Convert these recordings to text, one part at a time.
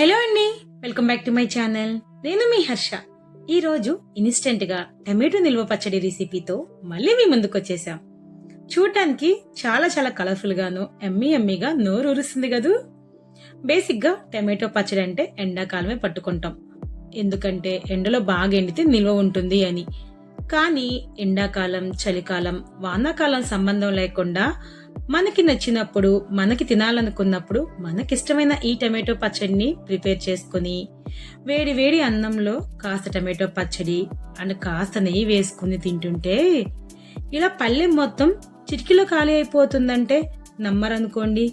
Hello అండి welcome back to my channel. నేను మీ హర్ష. ఈరోజు ఇన్స్టెంట్గా ఇన్స్టెంట్గా టమాటో నిల్వ పచ్చడి రెసిపీతో మళ్ళీ మీ ముందుకు వచ్చేసాం. చూడటానికి చాలా చాలా కలర్ఫుల్ గాను ఎమ్మీ ఎమ్మీగా నోరు ఊరుస్తుంది కదూ? బేసిక్గా టమాటో పచ్చడి అంటే ఎండాకాలమే పట్టుకుంటాం. ఎందుకంటే ఎండలో బాగా ఎండితే నిల్వ ఉంటుంది అని. కానీ ఎండాకాలం చలికాలం వానాకాలం సంబంధం లేకుండా మనకి నచ్చినప్పుడు మనకి తినాలనుకున్నప్పుడు మనకిష్టమైన ఈ టమాటో పచ్చడిని ప్రిపేర్ చేసుకుని వేడి వేడి అన్నంలో కాస్త టమాటో పచ్చడి అండ్ కాస్త నెయ్యి వేసుకుని తింటుంటే ఇలా పల్లెం మొత్తం చిటికీలో ఖాళీ అయిపోతుందంటే నమ్మరనుకోండి.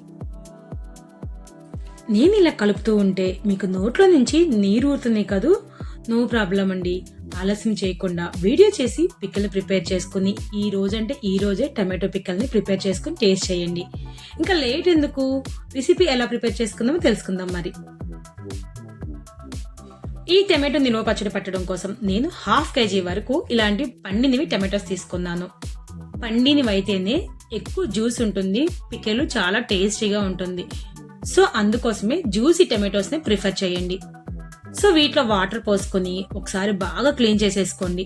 నేను ఇలా కలుపుతూ ఉంటే మీకు నోట్లో నుంచి నీరు ఊరుతుంది కదూ? నో ప్రాబ్లం అండి. ఆలస్యం చేయకుండా వీడియో చేసి పిక్కల్ని ప్రిపేర్ చేసుకుని ఈ రోజంటే ఈ రోజే టమాటో పిక్కల్ని ప్రిపేర్ చేసుకుని టేస్ట్ చేయండి. ఇంకా లేట్ ఎందుకు? రెసిపీ ఎలా ప్రిపేర్ చేసుకుందామో తెలుసుకుందాం మరి. ఈ టమాటో నిల్వ పచ్చడి పట్టడం కోసం నేను హాఫ్ కేజీ వరకు ఇలాంటి పండినవి టమాటోస్ తీసుకున్నాను. పండినవి అయితేనే ఎక్కువ జ్యూస్ ఉంటుంది పికెలు చాలా టేస్టీగా ఉంటుంది. సో అందుకోసమే జ్యూసీ టమాటోస్ని ప్రిఫర్ చేయండి. సో వీటిలో వాటర్ పోసుకొని ఒకసారి బాగా క్లీన్ చేసేసుకోండి.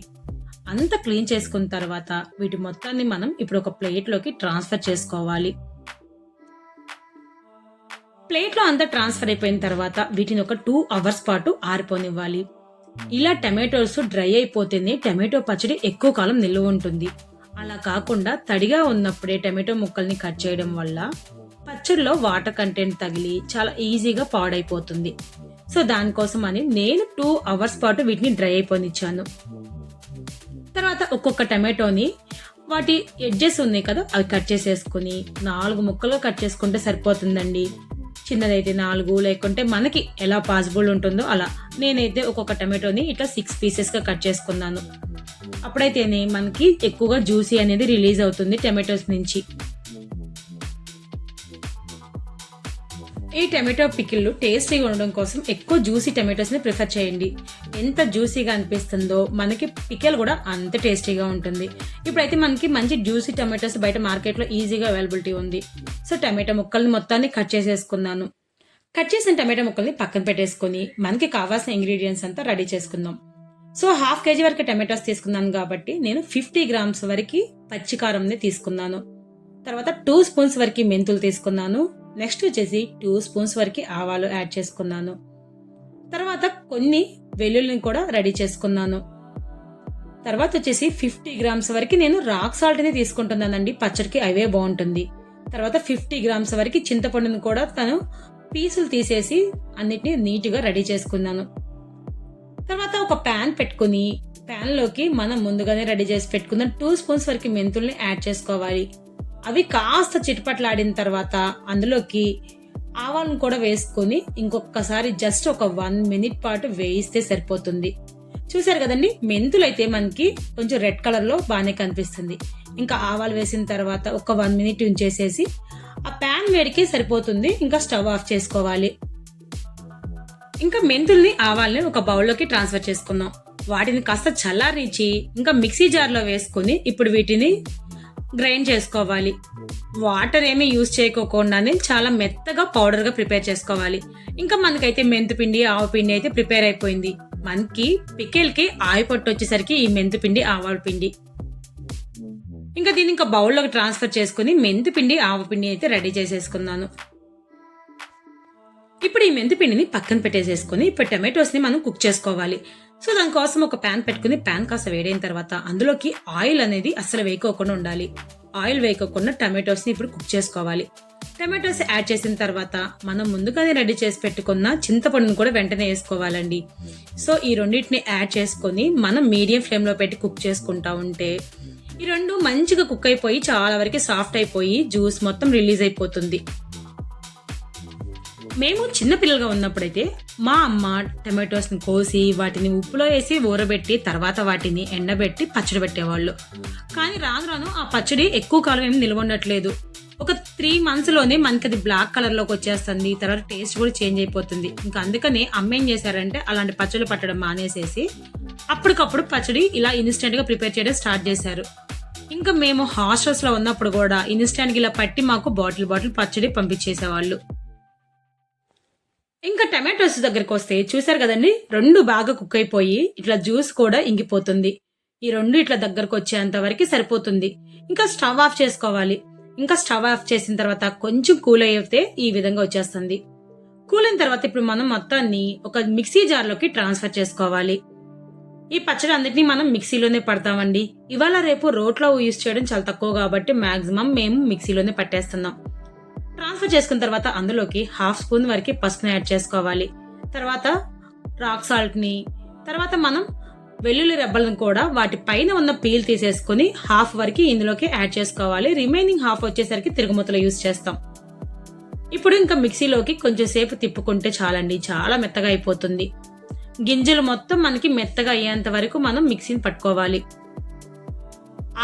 అంత క్లీన్ చేసుకున్న తర్వాత వీటి మొత్తాన్ని మనం ఇప్పుడు ఒక ప్లేట్లోకి ట్రాన్స్ఫర్ చేసుకోవాలి. ప్లేట్లో అంతా ట్రాన్స్ఫర్ అయిపోయిన తర్వాత వీటిని ఒక టూ అవర్స్ పాటు ఆరిపోనివ్వాలి. ఇలా టమాటోస్ డ్రై అయిపోతేనే టమాటో పచ్చడి ఎక్కువ కాలం నిల్వ ఉంటుంది. అలా కాకుండా తడిగా ఉన్నప్పుడే టమాటో ముక్కల్ని కట్ చేయడం వల్ల పచ్చడిలో వాటర్ కంటెంట్ తగిలి చాలా ఈజీగా పాడైపోతుంది. సో దానికోసం అని నేను టూ అవర్స్ పాటు వీటిని డ్రై అయిపోనిచ్చాను. తర్వాత ఒక్కొక్క టమాటోని వాటి ఎడ్జెస్ ఉన్నాయి కదా అవి కట్ చేసేసుకుని నాలుగు ముక్కలు కట్ చేసుకుంటే సరిపోతుందండి. చిన్నదైతే నాలుగు లేకుంటే మనకి ఎలా పాసిబుల్ ఉంటుందో అలా. నేనైతే ఒక్కొక్క టమాటోని ఇట్లా సిక్స్ పీసెస్గా కట్ చేసుకున్నాను. అప్పుడైతేనే మనకి ఎక్కువగా జ్యూసీ అనేది రిలీజ్ అవుతుంది టమాటోస్ నుంచి. ఈ టమాటో పికిళ్ళు టేస్టీగా ఉండడం కోసం ఎక్కువ జ్యూసీ టమాటోస్ని ప్రిఫర్ చేయండి. ఎంత జ్యూసీగా అనిపిస్తుందో మనకి పికిల్ కూడా అంత టేస్టీగా ఉంటుంది. ఇప్పుడైతే మనకి మంచి జ్యూసీ టమాటోస్ బయట మార్కెట్లో ఈజీగా అవైలబిలిటీ ఉంది. సో టమాటో ముక్కల్ని మొత్తాన్ని కట్ చేసేసుకున్నాను కట్ చేసిన టమాటో ముక్కల్ని పక్కన పెట్టేసుకొని మనకి కావాల్సిన ఇంగ్రీడియంట్స్ అంతా రెడీ చేసుకుందాం. సో హాఫ్ కేజీ వరకు టమాటోస్ తీసుకున్నాను కాబట్టి నేను ఫిఫ్టీ గ్రామ్స్ వరకు పచ్చికారంని తీసుకున్నాను. తర్వాత టూ స్పూన్స్ వరకు మెంతులు తీసుకున్నాను. నెక్స్ట్ వచ్చేసి టూ స్పూన్స్ వరకు ఆవాలు యాడ్ చేసుకున్నాను. తర్వాత కొన్ని వెల్లుల్లిని కూడా రెడీ చేసుకున్నాను. తర్వాత వచ్చేసి ఫిఫ్టీ గ్రామ్స్ వరకు నేను రాక్ సాల్ట్ని తీసుకుంటున్నానండి. పచ్చడికి అవే బాగుంటుంది. తర్వాత ఫిఫ్టీ గ్రామ్స్ వరకు చింతపండుని కూడా తను పీసులు తీసేసి అన్నిటిని నీట్గా రెడీ చేసుకున్నాను. తర్వాత ఒక ప్యాన్ పెట్టుకుని ప్యాన్లోకి మనం ముందుగానే రెడీ చేసి పెట్టుకున్న టూ స్పూన్స్ వరకు మెంతుల్ని యాడ్ చేసుకోవాలి. అవి కాస్త చిటపట్లాడిన తర్వాత అందులోకి ఆవాలను కూడా వేసుకొని ఇంకొకసారి జస్ట్ ఒక వన్ మినిట్ పాటు వేయిస్తే సరిపోతుంది. చూసారు కదండి? మెంతులు అయితే మనకి కొంచెం రెడ్ కలర్లో బాగానే కనిపిస్తుంది. ఇంకా ఆవాలు వేసిన తర్వాత ఒక వన్ మినిట్ ఉంచేసేసి ఆ ప్యాన్ వేడికి సరిపోతుంది. ఇంకా స్టవ్ ఆఫ్ చేసుకోవాలి. ఇంకా మెంతుల్ని ఆవాల్ని ఒక బౌల్లోకి ట్రాన్స్ఫర్ చేసుకుందాం. వాటిని కాస్త చల్లారించి ఇంకా మిక్సీ జార్లో వేసుకొని ఇప్పుడు వీటిని గ్రైండ్ చేసుకోవాలి. వాటర్ ఏమీ యూజ్ చేయకోకుండానే చాలా మెత్తగా పౌడర్గా ప్రిపేర్ చేసుకోవాలి. ఇంకా మనకైతే మెంతుపిండి ఆవు పిండి అయితే ప్రిపేర్ అయిపోయింది. మనకి పికెల్కి ఆయి పొట్టు వచ్చేసరికి ఈ మెంతుపిండి ఆవాల పిండి. ఇంకా దీన్ని ఇంకా బౌల్లోకి ట్రాన్స్ఫర్ చేసుకుని మెంతుపిండి ఆవపిండి అయితే రెడీ చేసేసుకున్నాను ఇప్పుడు ఈ మెంతిపిండిని పక్కన పెట్టేసేసుకుని ఇప్పుడు టమాటోస్ని మనం కుక్ చేసుకోవాలి. సో దానికోసం ఒక ప్యాన్ పెట్టుకుని ప్యాన్ కాస్త వేడైన తర్వాత అందులోకి ఆయిల్ అనేది అస్సలు వేయకోకుండా ఉండాలి. ఆయిల్ వేయకోకుండా టమాటోస్ని ఇప్పుడు కుక్ చేసుకోవాలి. టమాటోస్ యాడ్ చేసిన తర్వాత మనం ముందుగానే రెడీ చేసి పెట్టుకున్న చింతపండును కూడా వెంటనే వేసుకోవాలండి. సో ఈ రెండింటిని యాడ్ చేసుకొని మనం మీడియం ఫ్లేమ్లో పెట్టి కుక్ చేసుకుంటా ఉంటే ఈ రెండు మంచిగా కుక్ అయిపోయి చాలా వరకు సాఫ్ట్ అయిపోయి జ్యూస్ మొత్తం రిలీజ్ అయిపోతుంది. మేము చిన్నపిల్లలుగా ఉన్నప్పుడైతే మా అమ్మ టమాటోస్ని కోసి వాటిని ఉప్పులో వేసి ఊరబెట్టి తర్వాత వాటిని ఎండబెట్టి పచ్చడి పెట్టేవాళ్ళు. కానీ రాను రాను ఆ పచ్చడి ఎక్కువ కాలం ఏమి నిల్వ ఉండట్లేదు. ఒక త్రీ మంత్స్లోనే మనకి అది బ్లాక్ కలర్లోకి వచ్చేస్తుంది తర్వాత టేస్ట్ కూడా చేంజ్ అయిపోతుంది. ఇంకా అందుకని అమ్మ ఏం చేశారంటే అలాంటి పచ్చడి పట్టడం మానేసేసి అప్పటికప్పుడు పచ్చడి ఇలా ఇన్స్టెంట్గా ప్రిపేర్ చేయడం స్టార్ట్ చేశారు. ఇంకా మేము హాస్టల్స్లో ఉన్నప్పుడు కూడా ఇన్స్టెంట్గా ఇలా పట్టి మాకు బాటిల్ బాటిల్ పచ్చడి పంపించేసేవాళ్ళు. ఇంకా టమాటోస్ దగ్గరికి వస్తే చూసారు కదండి? రెండు బాగా కుక్ అయిపోయి ఇట్లా జ్యూస్ కూడా ఇంకిపోతుంది. ఈ రెండు ఇట్లా దగ్గరకు వచ్చేంత వరకు సరిపోతుంది. ఇంకా స్టవ్ ఆఫ్ చేసుకోవాలి. ఇంకా స్టవ్ ఆఫ్ చేసిన తర్వాత కొంచెం కూల్ అయితే ఈ విధంగా వచ్చేస్తుంది. కూల్ అయిన తర్వాత ఇప్పుడు మనం మొత్తాన్ని ఒక మిక్సీ జార్లోకి ట్రాన్స్ఫర్ చేసుకోవాలి. ఈ పచ్చడి అన్నిటిని మనం మిక్సీలోనే పడతామండి. ఇవాళ రేపు రోట్లో యూస్ చేయడం చాలా తక్కువ కాబట్టి మాక్సిమం మేము మిక్సీలోనే పట్టేస్తున్నాం. ట్రాన్స్ఫర్ చేసుకున్న తర్వాత అందులోకి హాఫ్ స్పూన్ వరకు పసుపుని యాడ్ చేసుకోవాలి. తర్వాత రాక్ సాల్ట్ని తర్వాత మనం వెల్లుల్లి రెబ్బలను కూడా వాటి పైన ఉన్న పీల్ తీసేసుకుని హాఫ్ వరకు ఇందులోకి యాడ్ చేసుకోవాలి. రిమైనింగ్ హాఫ్ వచ్చేసరికి తిరుగుమూతలో యూస్ చేస్తాం. ఇప్పుడు ఇంకా మిక్సీలోకి కొంచెం సేపు తిప్పుకుంటే చాలండి. చాలా మెత్తగా అయిపోతుంది. గింజలు మొత్తం మనకి మెత్తగా అయ్యేంత వరకు మనం మిక్సీని పట్టుకోవాలి.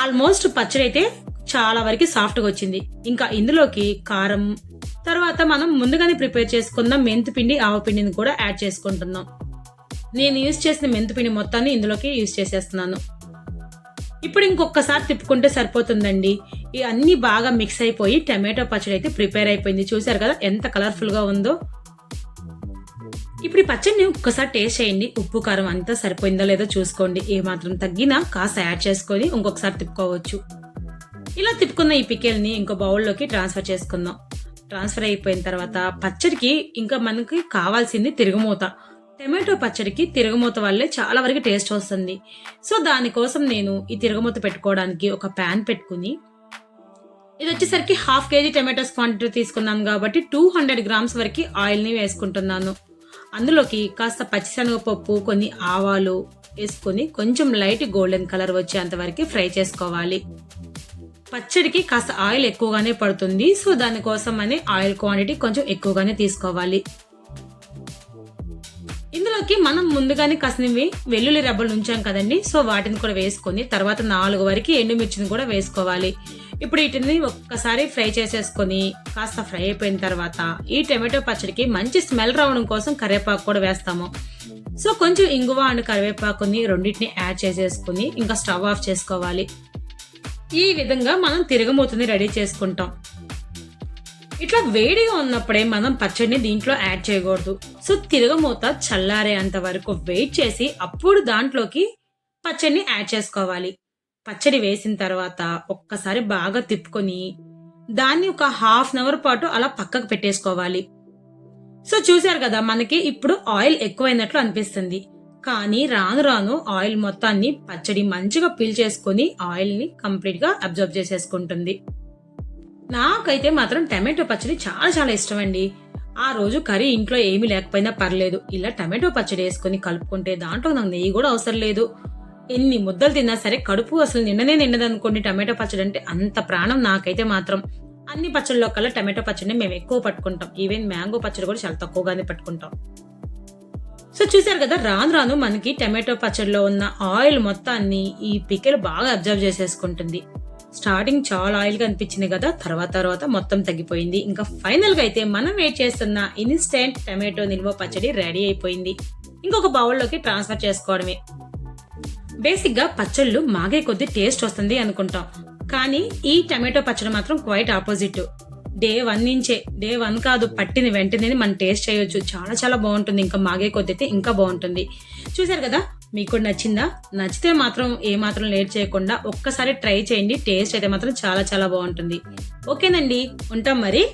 ఆల్మోస్ట్ పచ్చడి అయితే చాలా వరకు సాఫ్ట్గా వచ్చింది. ఇంకా ఇందులోకి కారం తర్వాత మనం ముందుగానే ప్రిపేర్ చేసుకున్న మెంతిపిండి ఆవపిండిని కూడా యాడ్ చేసుకుంటున్నాం. నేను యూజ్ చేసిన మెంతిపిండి మొత్తాన్ని ఇందులోకి యూజ్ చేసేస్తున్నాను. ఇప్పుడు ఇంకొకసారి తిప్పుకుంటే సరిపోతుందండి. ఈ అన్ని బాగా మిక్స్ అయిపోయి టమాటో పచ్చడి అయితే ప్రిపేర్ అయిపోయింది. చూసారు కదా ఎంత కలర్ఫుల్గా ఉందో. ఇప్పుడు ఈ పచ్చడిని ఒక్కసారి టేస్ట్ చేయండి. ఉప్పు కారం అంతా సరిపోయిందో లేదో చూసుకోండి. ఏ మాత్రం తగ్గినా కాస్త యాడ్ చేసుకొని ఇంకొకసారి తిప్పుకోవచ్చు. ఇలా తిప్పుకున్న ఈ పికెల్ని ఇంకో బౌల్లోకి ట్రాన్స్ఫర్ చేసుకుందాం. ట్రాన్స్ఫర్ అయిపోయిన తర్వాత పచ్చడికి ఇంకా మనకి కావాల్సింది తిరుగుమూత. టమాటో పచ్చడికి తిరుగుమూత వల్లే చాలా వరకు టేస్ట్ వస్తుంది. సో దానికోసం నేను ఈ తిరుగుమూత పెట్టుకోవడానికి ఒక ప్యాన్ పెట్టుకుని ఇది వచ్చేసరికి హాఫ్ కేజీ టమాటోస్ క్వాంటిటీ తీసుకున్నాను కాబట్టి టూ హండ్రెడ్ గ్రామ్స్ వరకు ఆయిల్ని వేసుకుంటున్నాను. అందులోకి కాస్త పచ్చిశనగపప్పు కొన్ని ఆవాలు వేసుకొని కొంచెం లైట్ గోల్డెన్ కలర్ వచ్చేంత వరకు ఫ్రై చేసుకోవాలి. పచ్చడికి కాస్త ఆయిల్ ఎక్కువగానే పడుతుంది. సో దానికోసం అని ఆయిల్ క్వాంటిటీ కొంచెం ఎక్కువగానే తీసుకోవాలి. ఇందులోకి మనం ముందుగానే కసినవి వెల్లుల్లి రెబ్బలు ఉంచాం కదండి. సో వాటిని కూడా వేసుకొని తర్వాత నాలుగు వరకు ఎండుమిర్చిని కూడా వేసుకోవాలి. ఇప్పుడు వీటిని ఒక్కసారి ఫ్రై చేసేసుకొని కాస్త ఫ్రై అయిపోయిన తర్వాత ఈ టమాటో పచ్చడికి మంచి స్మెల్ రావడం కోసం కరివేపాకు కూడా వేస్తాము. సో కొంచెం ఇంగువ అండ్ కరివేపాకుని రెండింటిని యాడ్ చేసేసుకుని ఇంకా స్టవ్ ఆఫ్ చేసుకోవాలి. ఈ విధంగా మనం తిరగమూతని రెడీ చేసుకుంటాం. ఇట్లా వేడిగా ఉన్నప్పుడే మనం పచ్చడిని దీంట్లో యాడ్ చేయకూడదు. సో తిరగమూత చల్లారే అంత వరకు వెయిట్ చేసి అప్పుడు దాంట్లోకి పచ్చడిని యాడ్ చేసుకోవాలి. పచ్చడి వేసిన తర్వాత ఒక్కసారి బాగా తిప్పుకొని దాన్ని ఒక హాఫ్ అన్ అవర్ పాటు అలా పక్కకు పెట్టేసుకోవాలి. సో చూశారు కదా మనకి ఇప్పుడు ఆయిల్ ఎక్కువైనట్లు అనిపిస్తుంది. కానీ రాను రాను ఆయిల్ మొత్తాన్ని పచ్చడి మంచిగా పీల్ చేసుకొని ఆయిల్ని కంప్లీట్గా అబ్జర్వ్ చేసేసుకుంటుంది. నాకైతే మాత్రం టమాటో పచ్చడి చాలా చాలా ఇష్టం అండి ఆ రోజు కర్రీ ఇంట్లో ఏమీ లేకపోయినా పర్లేదు. ఇలా టమాటో పచ్చడి వేసుకొని కలుపుకుంటే దాంట్లో నాకు నెయ్యి కూడా అవసరం లేదు. ఎన్ని ముద్దలు తిన్నా సరే కడుపు అసలు నిండనే నిండదు అనుకోండి టమాటో పచ్చడి అంటే అంత ప్రాణం నాకైతే మాత్రం. అన్ని పచ్చళ్ళలో కల్లా టమాటో పచ్చడిని మేము ఎక్కువ పట్టుకుంటాం. ఈవెన్ మ్యాంగో పచ్చడి కూడా చాలా తక్కువగానే పట్టుకుంటాం. సో చూసారు కదా రాను రాను మనకి టమాటో పచ్చడిలో ఉన్న ఆయిల్ మొత్తాన్ని ఈ పికెల్ బాగా అబ్జర్వ్ చేసేసుకుంటుంది. స్టార్టింగ్ చాలా ఆయిల్గా అనిపించింది కదా తర్వాత తర్వాత మొత్తం తగ్గిపోయింది. ఇంకా ఫైనల్గా అయితే మనం వెయిట్ చేస్తున్న ఇన్స్టెంట్ టమాటో నిల్వ పచ్చడి రెడీ అయిపోయింది. ఇంకొక బౌల్లోకి ట్రాన్స్ఫర్ చేసుకోవడమే. బేసిక్గా పచ్చళ్ళు మాగే కొద్ది టేస్ట్ వస్తుంది అనుకుంటాం. కానీ ఈ టమాటో పచ్చడి మాత్రం క్వైట్ ఆపోజిట్ డే వన్ నుంచే డే వన్ కాదు పట్టిన వెంటనే మనం టేస్ట్ చేయొచ్చు. చాలా చాలా బాగుంటుంది. ఇంకా మాగే కొద్ది అయితే ఇంకా బాగుంటుంది. చూసారు కదా? మీకు కూడా నచ్చిందా? నచ్చితే మాత్రం ఏ మాత్రం లేట్ చేయకుండా ఒక్కసారి ట్రై చేయండి. టేస్ట్ అయితే మాత్రం చాలా చాలా బాగుంటుంది. ఓకేనండి. ఉంటాం మరి.